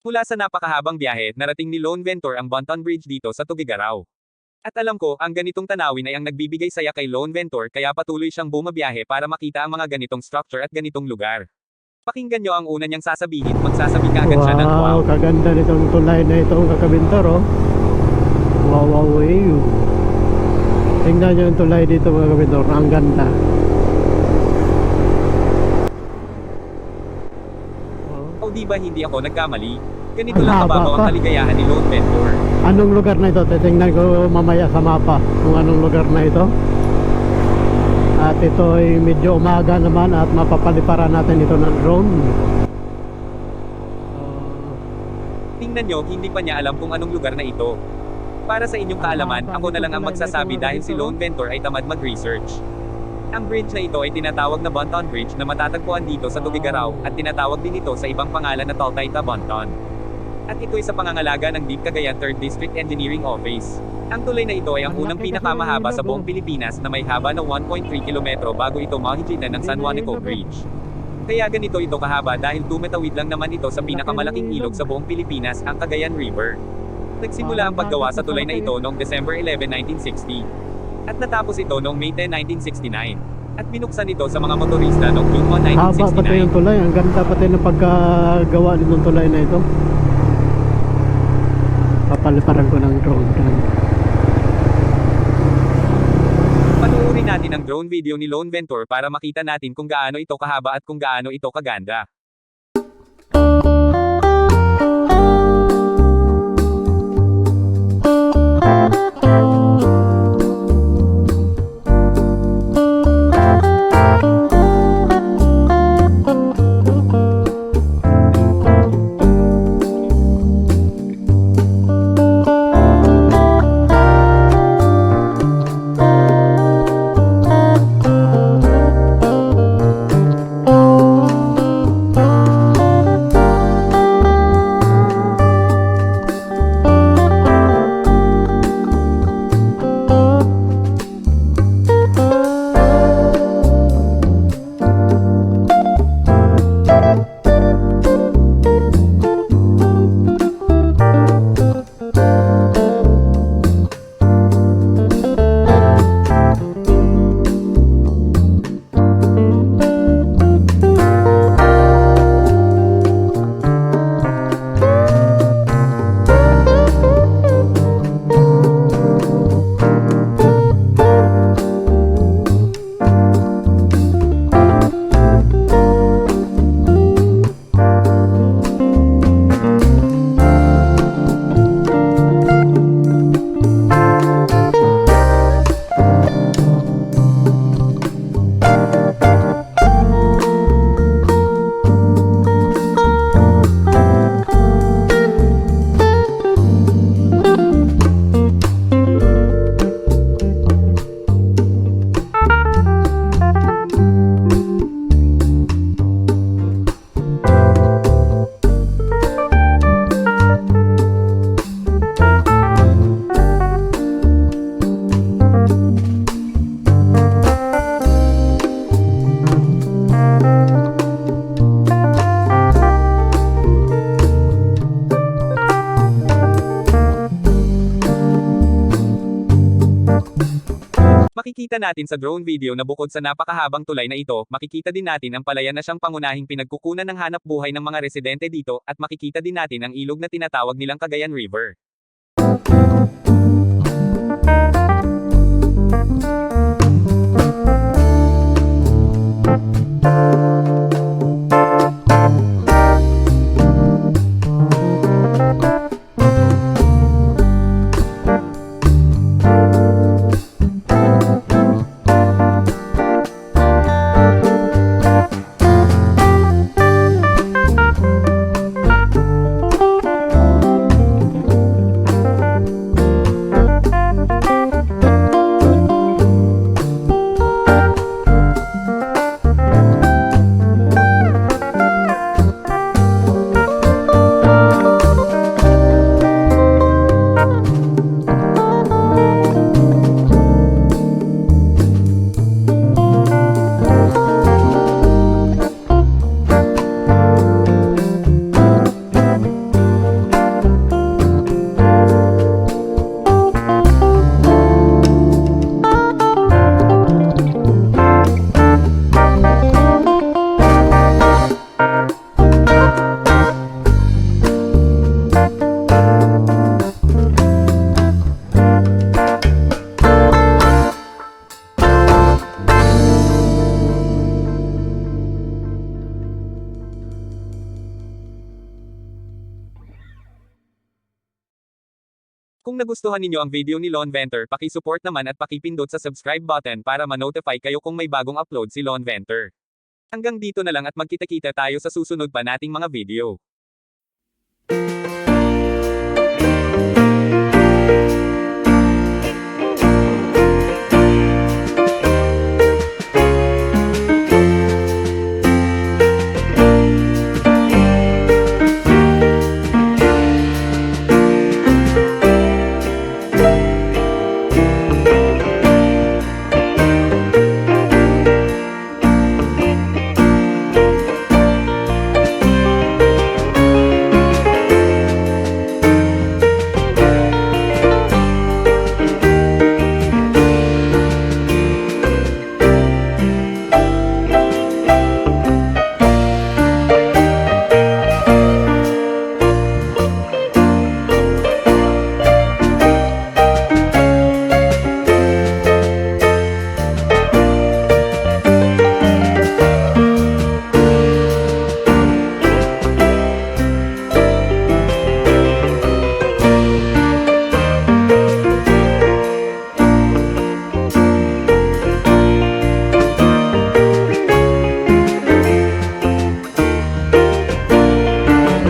Mula sa napakahabang biyahe, narating ni Lone Ventor ang Bonton Bridge dito sa Tugigaraw. At alam ko, ang ganitong tanawin ay ang nagbibigay saya kay Lone Ventor kaya patuloy siyang bumabiyahe para makita ang mga ganitong structure at ganitong lugar. Pakinggan nyo ang una niyang sasabihin, magsasabi ka agad siya ng wow. Wow, kaganda nitong tulay na itong kakabintor, oh. Wow, wow, wow. Tingnan nyo yung tulay dito mga kabintor, ang ganda. Wow. O di ba hindi ako nagkamali? Ganito Ang lang kababaw ang kaligayahan ni Lone Ventor. Anong lugar na ito? Titingnan ko mamaya sa mapa kung anong lugar na ito. At ito ay medyo umaga naman at mapapaliparan natin ito ng drone. Ah, Tingnan nyo, hindi pa niya alam kung anong lugar na ito. Para sa inyong kaalaman, ako na lang ang magsasabi dahil si Lone Ventor ay tamad mag-research. Ang bridge na ito ay tinatawag na Bonton Bridge na matatagpuan dito sa Tugigaraw at tinatawag din ito sa ibang pangalan na Taltayta Bonton. At ito ay sa pangangalaga ng Deep Cagayan 3rd District Engineering Office. Ang tulay na ito ay ang Ang unang pinakamahaba ng sa buong. Pilipinas na may haba na 1.3 kilometro bago ito mahigitan ng San Juanico Bridge. Kaya ganito ito kahaba dahil tumatawid lang naman ito sa pinakamalaking ilog sa buong Pilipinas, ang Cagayan River. Nagsimula ang paggawa sa tulay na ito noong December 11, 1960. At natapos ito noong May 10, 1969. At binuksan ito sa mga motorista noong June 1, Haba pati yung 1969. tulay. Ang ganda pati ng pagkagawa nitong tulay na ito. Papaliparan ko ng drone. Panuorin natin ang drone video ni Lone Ventor para makita natin kung gaano ito kahaba at kung gaano ito kaganda. Makikita natin sa drone video na bukod sa napakahabang tulay na ito, makikita din natin ang palayan na siyang pangunahing pinagkukunan ng hanap buhay ng mga residente dito, at makikita din natin ang ilog na tinatawag nilang Cagayan River. Kung nagustuhan ninyo ang video ni Lone Ventor, paki-support naman at pakipindot sa subscribe button para ma-notify kayo kung may bagong upload si Lone Ventor. Hanggang dito na lang at magkita-kita tayo sa susunod pa nating mga video.